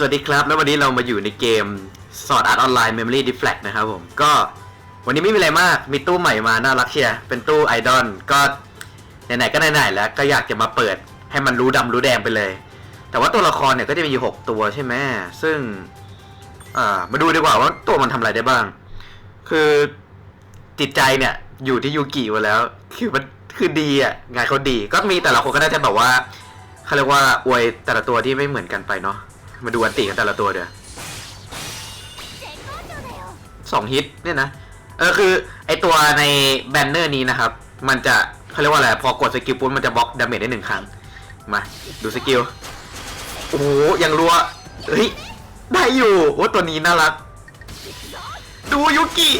สวัสดีครับ แล้ววันนี้เรามาอยู่ในเกม Sword Art Online Memory Deflect นะครับผม ก็วันนี้ไม่มีอะไรมาก มีตู้ใหม่มา น่ารักเชียร์เป็นตู้ไอดอลก็ไหนๆก็ไหนๆแล้วก็อยากจะมาเปิดให้มันรู้ดำรู้แดงไปเลย แต่ว่าตัวละครเนี่ยก็จะมีอยู่6ตัวใช่ไหมซึ่งมาดูดีกว่าว่าตัวมันทำอะไรได้บ้าง คือจิตใจเนี่ยอยู่ที่ยูกิมดแล้ว คือมันคือดีอะงานเขาดี ก็มีแต่ละคนก็น่าจะแบบว่าเขาเรียกว่าอวยแต่ละตัวที่ไม่เหมือนกันไปเนาะ มาดูอันติกันแต่ละตัวเดี๋ยวสองฮิตเนี่ยนะเออคือไอตัวในแบนเนอร์นี้นะครับ มันจะเขาเรียกว่าอะไรพอกดสกิลปุ๊บมันจะบล็อกดาเมจได้หนึ่งครั้ง มาดูสกิลโอ้โหยังรัวเฮ้ยได้อยู่โอ้ตัวนี้น่ารัก ดูยุกิ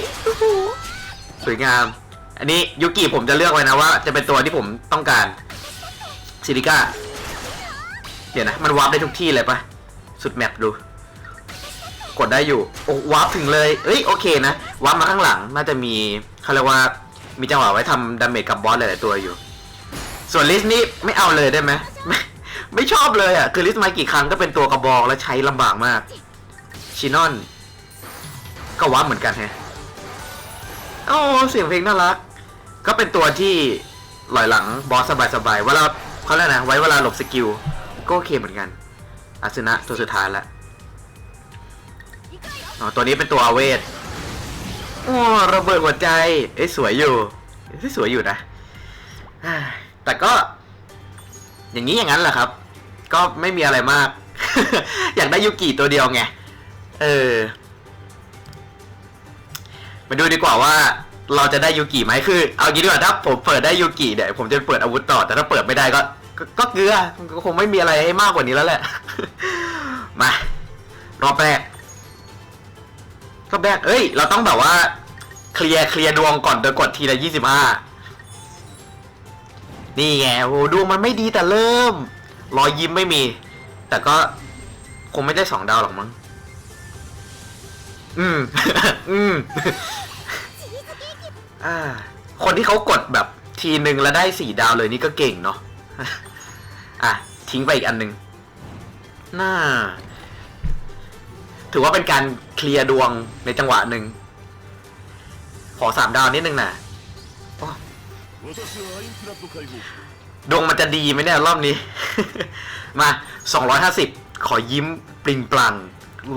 สวยงาม อันนี้ยุกิผมจะเลือกไว้นะว่า จะเป็นตัวที่ผมต้องการซิลิก้าเดี๋ยวนะ มันวาร์ปได้ทุกที่เลยปะ สุดแมปดู กดได้อยู่ โอ้วาร์ปถึงเลย เอ้ยโอเคนะวาร์ปมาข้างหลังน่าจะมีเขาเรียกว่ามีจังหวะไว้ทำดาเมจกับบอสหลายๆตัวอยู่ ส่วนลิสนี่ไม่เอาเลยได้ไหมไม่ไม่ชอบเลยอะคือลิสมากี่ครั้งก็เป็นตัวกระบอกแล้วใช้ลำบากมากชินอน ก็วาร์ปเหมือนกันแฮะโอ้เสียงเพลงน่ารัก ก็เป็นตัวที่ลอยหลังบอสสบายๆเวลาเขาเรียกนะไว้เวลาหลบสกิลก็โอเคเหมือนกัน อาสนะตัวสุดท้ายแล้วอ๋อตัวนี้เป็นตัวอาเวทโอ้ระเบิดหัวใจเอ้ยสวยอยู่เอ้ยสวยอยู่นะแต่ก็ อย่างนี้อย่างนั้นแหละครับ ก็ไม่มีอะไรมาก อยากได้ยูกิตัวเดียวไง เออ มาดูดีกว่าว่าเราจะได้ยูกิไหมคือ เอางี้ดีกว่าถ้าผมเปิดได้ยูกิเดี๋ยวผมจะเปิดอาวุธต่อ แต่ถ้าเปิดไม่ได้ก็ ก็ก็เกลือก็คงไม่มีอะไรให้มากกว่านี้แล้วแหละ มารอบแรกรอบแรกเอ้ย เราต้องแบบว่า เคลียร์เคลียร์ดวงก่อนโดยกดทีละยี่สิบห้านี่ไงโหดวงมันไม่ดีแต่เริ่ม รอยยิ้มไม่มี แต่ก็คงไม่ได้สองดาวหรอกมั้งอืม อืมอ่า คนที่เขากดแบบทีหนึ่งแล้วได้สี่ดาวเลยนี่ก็เก่งเนาะ อะ ทิ้งไปอีกอันหนึ่งน่า ถือว่าเป็นการเคลียร์ดวงในจังหวะหนึ่ง ขอสามดาวนิดนึงนะดวงมันจะดีไหมเนี่ยรอบนี้ มาสอองร้้ยหาสิบขอยิ้มปริงปลัง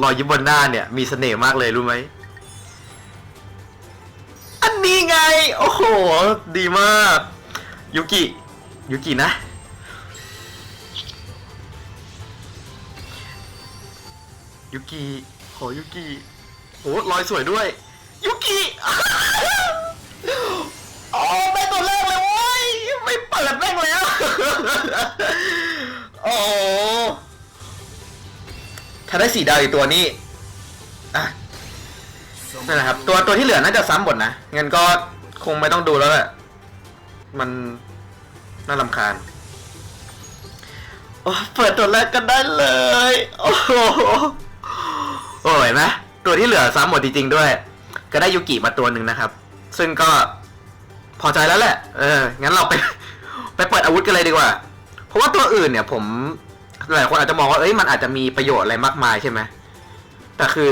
รอยยิ้มบนหน้าเนี่ย มีเสน่ห์มากเลยรู้ไหม อันนี้ไง โอ้โห ดีมาก ยุกิ ยุกินะ ยุกิขอยุกิโหรอยสวยด้วย ยุกิโอ้ไม่ตัวแรกเลยเว้ยไม่เปิดแม่งแล้ว โอ้ถ้าได้สี่ดาวอีกตัวนี้อะนั่นแหละครับ ตัวตัวที่เหลือน่าจะซ้ำหมดนะงั้นก็คงไม่ต้องดูแล้วแหละมันน่าลำคาญโอ้เปิดตัวแรกกันได้เลย โอ้ โอ้ยเห็นไหมตัวที่เหลือซ้ำหมดจริงๆด้วย ก็ได้ยูกิมาตัวหนึ่งนะครับ ซึ่งก็พอใจแล้วแหละ เออ งั้นเราไป ไปเปิดอาวุธกันเลยดีกว่า เพราะว่าตัวอื่นเนี่ย ผมหลายคนอาจจะมองว่า เอ้ย มันอาจจะมีประโยชน์อะไรมากมายใช่ไหม แต่คือ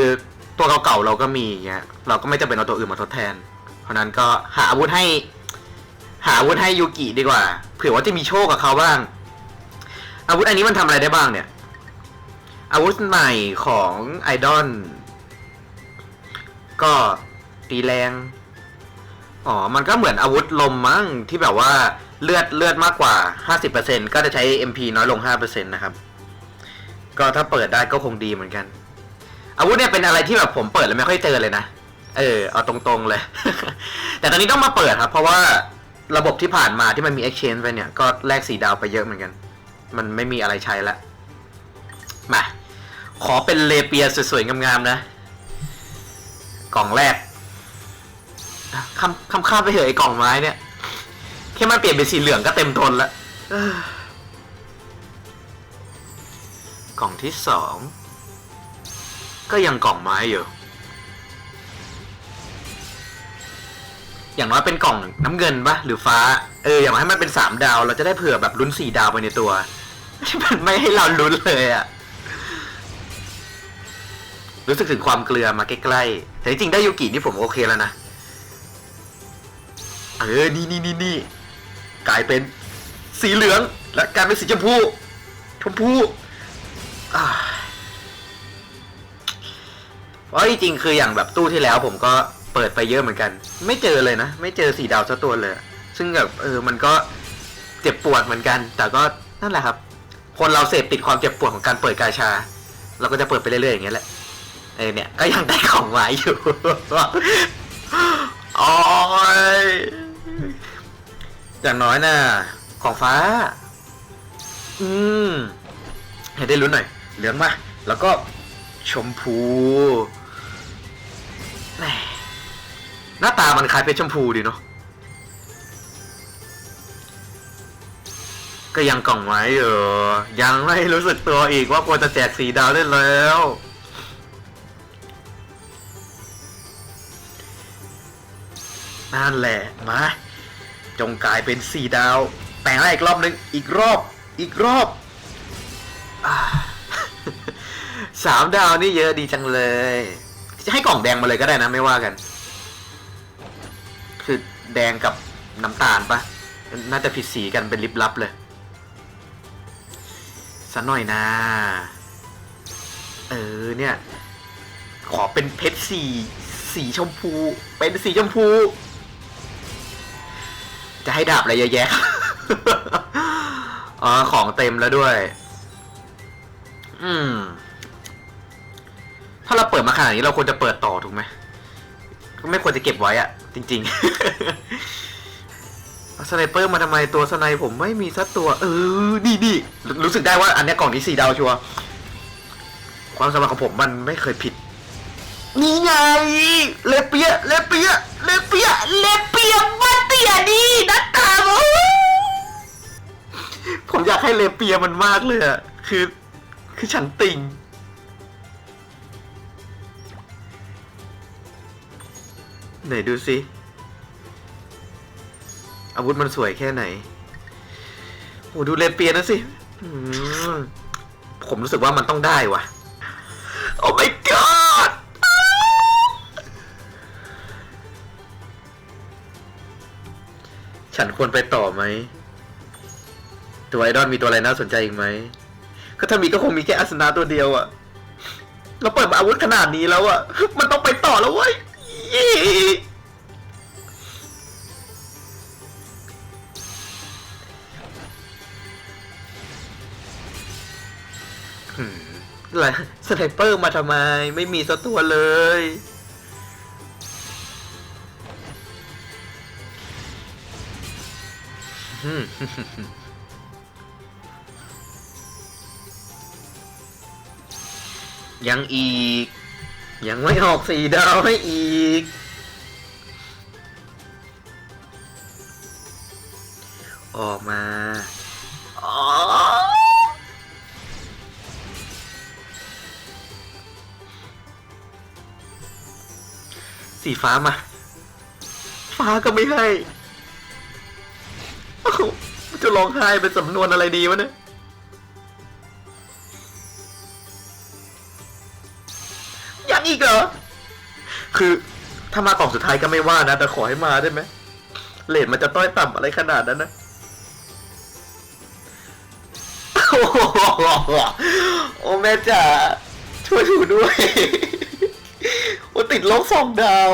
ตัวเก่าๆเราก็มีอย่างเงี้ย เราก็ไม่จำเป็นเอาตัวอื่นมาทดแทน เพราะนั้นก็หาอาวุธให้ หาอาวุธให้ยูกิดีกว่า เผื่อว่าจะมีโชคกับเขาบ้าง อาวุธอันนี้มันทำอะไรได้บ้างเนี่ย อาวุธใหม่ของไอดอลก็ตีแรง อ๋อ มันก็เหมือนอาวุธลมมั้งที่แบบว่าเลือดเลือดมากกว่า 50%ก็จะใช้ MP น้อยลง 5%นะครับ ก็ถ้าเปิดได้ก็คงดีเหมือนกัน อาวุธเนี่ยเป็นอะไรที่แบบผมเปิดแล้วไม่ค่อยเจอเลยนะ เออ เอาตรงๆเลย แต่ตอนนี้ต้องมาเปิดครับ เพราะว่าระบบที่ผ่านมาที่มันมี exchange ไปเนี่ย ก็แลกสีดาวไปเยอะเหมือนกัน มันไม่มีอะไรใช้ละ มา ขอเป็นเลเปียสวยๆ งามๆ นะ กล่องแรกคำคำข้ามไปเถอะไอ้กล่องไม้เนี่ย แค่มันเปลี่ยนเป็นสีเหลืองก็เต็มทนล้วเอ้อกล่องที่สอง ก็ยังกล่องไม้อยู่ อย่างน้อยเป็นกล่องน้ำเงินปะหรือฟ้า เออ อย่างน้อยให้มันเป็นสามดาว เราจะได้เผื่อแบบลุ้นสี่ดาวไปในตัว มันไม่ให้เราลุ้นเลยอะ่ะ รู้สึกถึงความเกลือมาใกล้ๆแต่จริงๆได้ยูกินี่ผมโอเคแล้วนะเออนี่นี่นี่นี่กลายเป็นสีเหลืองและกลายเป็นสีชมพูชมพูเพราะจริงๆคืออย่างแบบตู้ที่แล้วผมก็เปิดไปเยอะเหมือนกัน ไม่เจอเลยนะ ไม่เจอสีดาวสักตัวเลย ซึ่งแบบเออมันก็เจ็บปวดเหมือนกัน แต่ก็นั่นแหละครับ คนเราเสพติดความเจ็บปวดของการเปิดกาชา เราก็จะเปิดไปเรื่อยๆอย่างเงี้ยแหละ เออเนี่ย ก็ยังได้ของไว้อยู่ โอ้ยอย่างน้อยน่ะ ของฟ้า อืม ให้ได้ลุ้นหน่อย เหลืองมา แล้วก็ชมพูแหม่หน้าตามันคล้ายเป็นชมพูดีเนาะ ก็ยังกล่องไว้เออยังไม่รู้สึกตัวอีกว่าควรจะแจกสีดาวได้แล้ว นั่นแหละ มา จงกลายเป็นสี่ดาว แต่งให้อีกรอบหนึ่งอีกรอบ อีกรอบสามดาวนี่เยอะดีจังเลย จะให้กล่องแดงมาเลยก็ได้นะ ไม่ว่ากัน คือแดงกับน้ำตาลปะน่าจะผิดสีกันเป็นลิบลับเลยสักหน่อยนะ เออเนี่ย ขอเป็นเพชรสี สีชมพู เป็นสีชมพู จะให้ดาบอะไรเยอะแยะอ๋อของเต็มแล้วด้วย อืม ถ้าเราเปิดมาขนาดนี้เราควรจะเปิดต่อถูกไหมก็ไม่ควรจะเก็บไว้อะจริงๆสไนเปอร์มาทำไมตัวสไนผมไม่มีสักตัว เออนี่นี่รู้สึกได้ว่าอันนี้กล่องนี้สี่ดาวชัวความสามารถของผมมันไม่เคยผิด นี่ไง เลเปียเลเปียเลเปียเลเปียมาเตี ยดีนักตาโอ้ผมอยากให้เลเปียมันมากเลยอะคือ คือฉันติ่งไหนดูสิ อาวุธมันสวยแค่ไหนโอ้ดูเลเปียนะสิ ผมรู้สึกว่ามันต้องได้ว่ะ โอ้ my god ฉันควรไปต่อไหม ตัวไอดอลมีตัวอะไรน่าสนใจอีกไหม ก็ถ้ามีก็คงมีแค่อาสนะตัวเดียวอะเราเปิดมาอาวุธขนาดนี้แล้วอะมันต้องไปต่อแล้วเว้ยอืมอะไรสไนเปอร์มาทำไม ไม่มีสักตัวเลย ยังอีก ยังไม่ออกสี่ดาวให้อีก ออกมาอ๋อสีฟ้ามา ฟ้าก็ไม่ให้ จะร้องไห้เป็นสำนวนอะไรดีวะเนี่ยยังอีกเหรอ คือถ้ามากล่องสุดท้ายก็ไม่ว่านะ แต่ขอให้มาได้ไหมเลทมันจะต้อยต่ำอะไรขนาดนั้นนะโอ้โหโอ้แม่จ๋าช่วยถูด้วย โอ้ติดลบสองดาว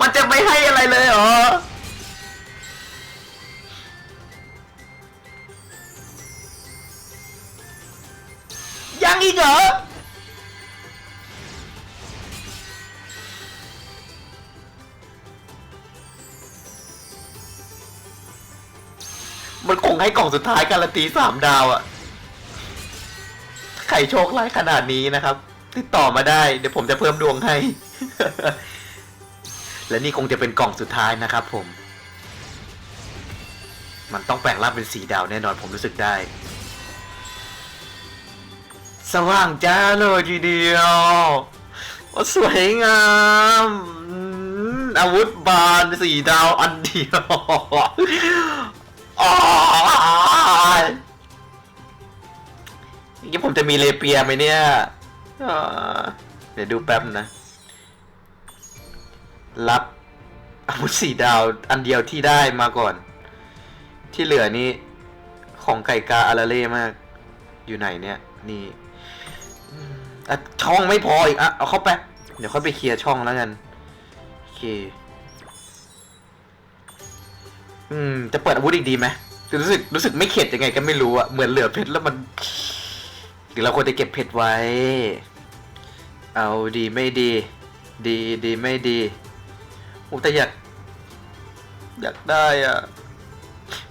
มันจะไม่ให้อะไรเลยเหรอ ยังอีกเหรอมันคงให้กล่องสุดท้ายการันตีสามดาวอะใครโชคร้ายขนาดนี้นะครับ ติดต่อมาได้ เดี๋ยวผมจะเพิ่มดวงให้ และนี่คงจะเป็นกล่องสุดท้ายนะครับผม มันต้องแปลงร่างเป็นสีดาวแน่นอนผมรู้สึกได้ สว่างจ้าเลยทีเดียวสวยงามอืมอาวุธบานสีดาวอันเดียวอ้ายนี่ผมจะมีเลเปียไหมเนี่ย เดี๋ยวดูแป๊บนะ รับอาวุธสีดาวอันเดียวที่ได้มาก่อน ที่เหลือนี่ของไก่กาอาราเล่มาก อยู่ไหนเนี่ย นี่อะช่องไม่พออีกอะเอาเข้าไป เดี๋ยวค่อยไปเคลียร์ช่องแล้วกัน โอเค อืม จะเปิดอาวุธอีกดีไหมรู้สึกรู้สึกไม่เข็ดยังไงก็ไม่รู้อะเหมือนเหลือเพชรแล้วมันหรือเราควรจะเก็บเพชรไว้ เอาดีไม่ดี ดีดีไม่ดี โอ้แต่อยาก อยากได้อะ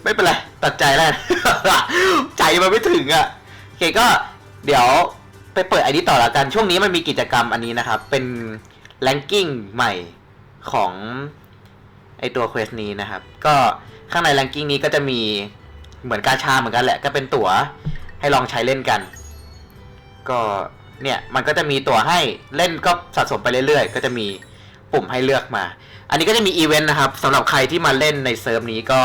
ไม่เป็นไร ตัดใจแล้ว ใจมันไม่ถึงอะโอเคก็เดี๋ยวไปเปิดไอันนี้ต่อละกัน ช่วงนี้มันมีกิจกรรมอันนี้นะครับ เป็นแ a งกิ้งใหม่ของไอตัวเควสนี้นะครับ ก็ข้างในแ a งกิ้งนี้ก็จะมีเหมือนกาชาเหมือนกันแหละ ก็เป็นตั๋วให้ลองใช้เล่นกัน ก็เนี่ยมันก็จะมีตั๋วให้เล่นก็สะสมไปเรื่อยๆ ก็จะมีปุ่มให้เลือกมา อันนี้ก็จะมีอีเวนต์นะครับสำหรับใครที่มาเล่นในเซิร์ฟนี้ก็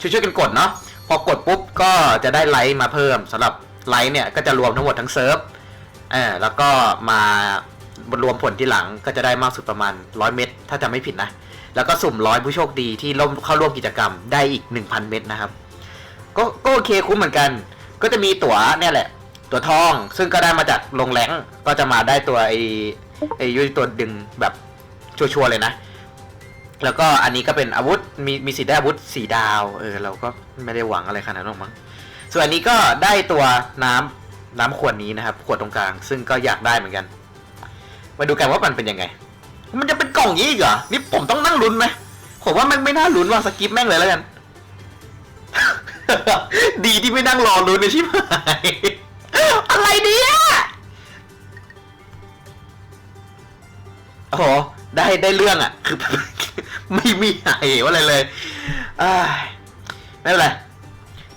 ช่วยๆกันกดเนาะพอกดปุ๊บก็จะได้ไลค์มาเพิ่มสำหรับไลค์เนี่ยก็จะรวมทั้งหมดทั้งเซิร์ฟอ่าแล้วก็มารวมผลที่หลังก็จะได้มากสุดประมาณ 100 เม็ดถ้าจะไม่ผิดนะ แล้วก็สุ่มร้อยผู้โชคดีที่ร่วมเข้าร่วมกิจกรรมได้อีก 1,000 เม็ดนะครับก็ก็โอเคคุ้มเหมือนกัน ก็จะมีตั๋วเนี่ยแหละ ตั๋วทองซึ่งก็ได้มาจากโรงแรงก็จะมาได้ตัวไอ้ไอยุยตัวดึงแบบชัวร์ๆเลยนะ แล้วก็อันนี้ก็เป็นอาวุธมีมีสิทธิ์ได้อาวุธสีดาวเออเราก็ไม่ได้หวังอะไรขนาดนั้นหรอกมั้งส่วนอันนี้ก็ได้ตัวน้ำน้ำขวดนี้นะครับขวดตรงกลาง ซึ่งก็อยากได้เหมือนกัน มาดูกันว่ามันเป็นยังไง มันจะเป็นกล่องนี้อีกเหรอนี่ผมต้องนั่งลุ้นไหมผมว่ามันไม่น่าลุ้นว่าสกิปแม่งเลยแล้วกัน ดีที่ไม่นั่งรอลุ้นเลยชิบหายอะไรเนี่ยโอ้โหได้ได้เรื่องอะคือ ไม่มีหายว่าอะไรเลยไม่เป็นไร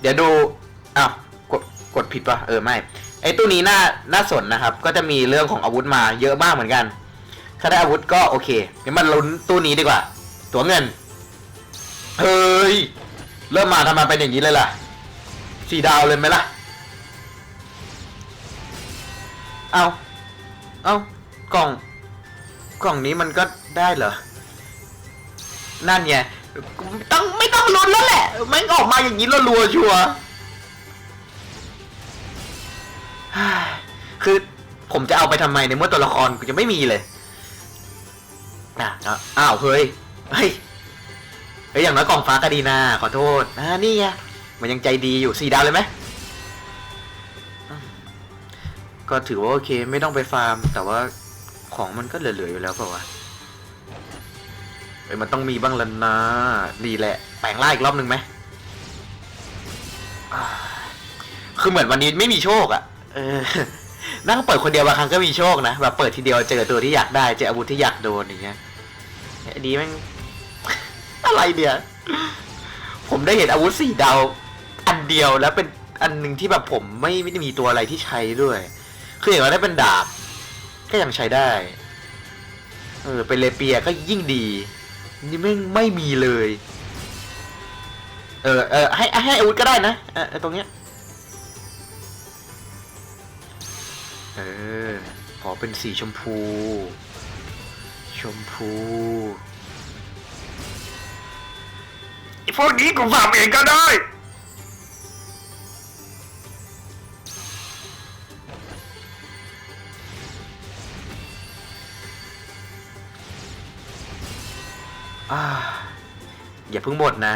เดี๋ยวดูอ้าวกดกดผิดปะเออไม่ ไอ้ตู้นี้น่าน่าสนนะครับ ก็จะมีเรื่องของอาวุธมาเยอะมากเหมือนกัน ถ้าได้อาวุธก็โอเคงั้นมาลุ้นตู้นี้ดีกว่า ตัวเงิน เฮ้ย เริ่มมาทำไมเป็นอย่างนี้เลยล่ะ สี่ดาวเลยไหมล่ะ เอา เอากล่อง กล่องนี้มันก็ได้เหรอ นั่นไงต้องไม่ต้องลุ้นแล้วแหละแม่งออกมาอย่างนี้รัวๆชัวคือผมจะเอาไปทำไมในเมื่อตัวละครกูจะไม่มีเลยอะอ้าวเฮ้ยเฮ้ยเฮ้ยอย่างน้อยกล่องฟ้าก็ดีนะขอโทษอ่านี่ไงมันยังใจดีอยู่สี่ดาวเลยไหมก็ถือว่าโอเคไม่ต้องไปฟาร์ม แต่ว่าของมันก็เหลือๆอยู่แล้วเปล่าวะ เฮ้ยมันต้องมีบ้างแล้วนะดีแหละ แปลงร่างอีกรอบหนึ่งไหมอ่าคือเหมือนวันนี้ไม่มีโชคอะ่ะเออ นั่งเปิดคนเดียวบางครั้งก็มีโชคนะแบบเปิดทีเดียวเจอตัวที่อยากได้เจออาวุธที่อยากโดนอย่างเงี้ยไอ้ดีแม่ง อะไรเดียวผมได้เห็นอาวุธสี่ดาวอันเดียวแล้วเป็นอันหนึ่งที่แบบผมไม่ไม่ได้มีตัวอะไรที่ใช้ด้วย คืออย่างว่าได้เป็นดาบ ก็ยังใช้ได้ เออเป็นเลเปียก็ยิ่งดี นี่ไม่ไม่มีเลย เออเออให้ให้อาวุธก็ได้นะเออตรงเนี้ยเออขอเป็นสีชมพู ชมพูไอพวกนี้กูฝากเองก็ได้ อย่าเพิ่งหมดนะ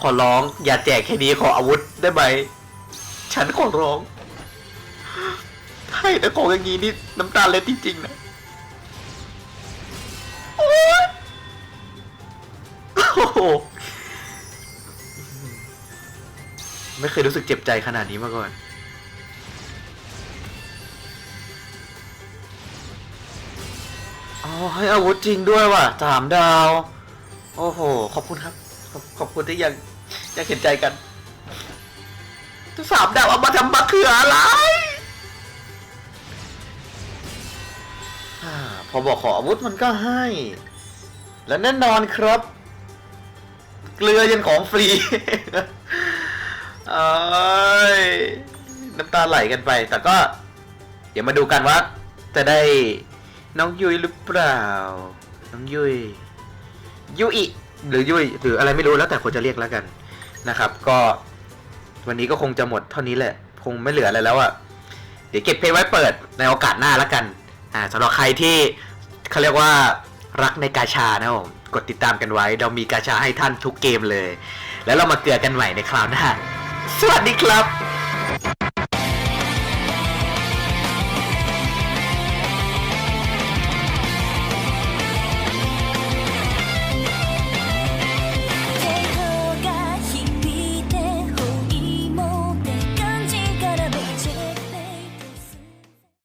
ขอร้องอย่าแจกแค่นี้ขออาวุธได้ไหมฉันขอร้อง ให้แต่ของอย่างนี้นี่น้ำตาเล็ดจริงๆนะโอ้โหไม่เคยรู้สึกเจ็บใจขนาดนี้มาก่อน อ๋อให้อาวุธจริงด้วยว่ะสามดาว โอ้โห ขอบคุณครับ ขอบขอบคุณที่ยังยังเห็นใจกันสามดาวเอามาทำมะเขืออะไรพอบอกขออาวุธมันก็ให้ และแน่นอนครับ เกลือยันของฟรีเอ้ยน้ำตาไหลกันไป แต่ก็ เดี๋ยวมาดูกันว่า จะได้น้องยุยหรือเปล่า น้องยุยยุย หรือยุยหรืออะไรไม่รู้แล้วแต่คนจะเรียกแล้วกันนะครับ ก็วันนี้ก็คงจะหมดเท่านี้แหละ คงไม่เหลืออะไรแล้วอะ่ะเดี๋ยวเก็บเพลงไว้เปิดในโอกาสหน้าแล้วกันอ่าสำหรับใครที่เขาเรียกว่ารักในกาชานะผมกดติดตามกันไว้ เรามีกาชาให้ท่านทุกเกมเลย แล้วเรามาเกลือกันใหม่ในคราวหน้า สวัสดีครับ